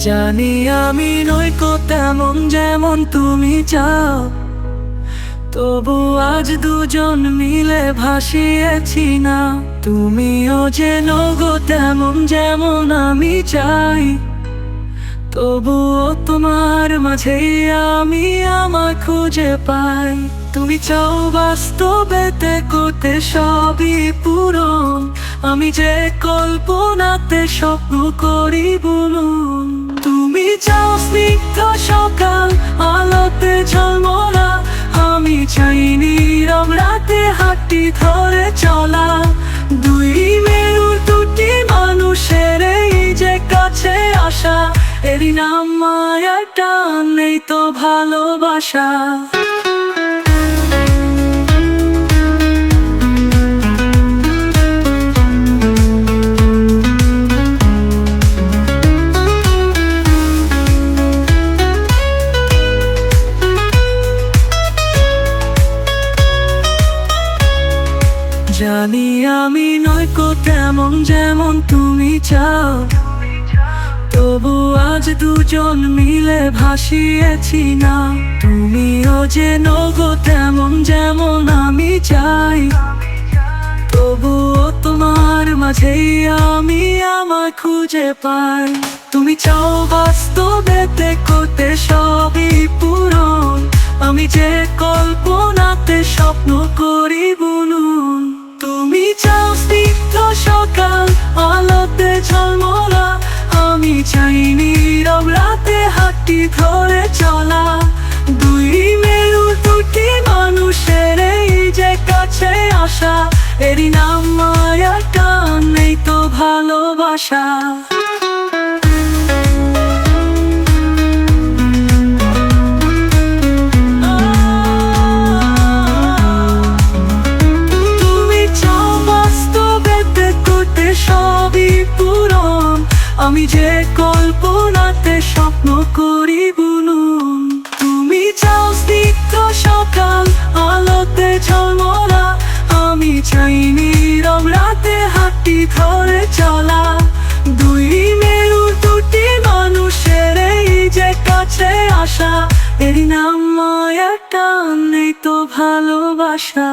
জানি আমি নইকো তেমন যেমন তুমি চাও। তবু আজ দুজন মিলে ভাসিয়েছি না। তুমিও যে নগো তেমন যেমন আমি চাই। তবুও তোমার মাঝেই আমি আমার খুঁজে পাই। তুমি চাও বাস্তবেতে করতে সবই পূরণ। আমি যে কল্পনাতে স্বপ্ন করি বলুন। চাও স্নিগ্ধ সকাল, আলোতে ঝলমলা। আমি চাইনি নীরব রাতে হাঁটি ধরে চলা। দুই মেরুর দুটি মানুষের এই যে কাছে আসা। এরই নাম মায়ার টান নেই তো ভালোবাসা। জানি আমি নয়কো তেমন যেমন তুমি চাও। তবু আজ দুজন মিলে ভাসিয়েছি না। তুমিও যে নগো তেমন যেমন আমি চাই। তবুও তোমার মাঝেই আমি আমার খুঁজে পাই। তুমি চাও বাস্তবেতে করতে সবই পূরণ। আমি যে কল্পনাতে স্বপ্ন করি বুনুন ঝলমলা, আমি চাইনি রব রাতে হাঁটি ধরে চলা। দুই মেরু দুটি মানুষের এই যে কাছে আসা, এরই নাম মায়া টান নেই তো ভালোবাসা। আমি যে কল্পনাতে স্বপ্ন করি বুনুন তুমি চাও স্নিগ্ধ সকাল আলোতে ঝলমলা, আমি চাই নীরব রাতে হাঁটি ধরে চলা। দুই মেরু দুটি মানুষের এই যে কাছে আসা, এর নাম মায়া টান তো ভালোবাসা।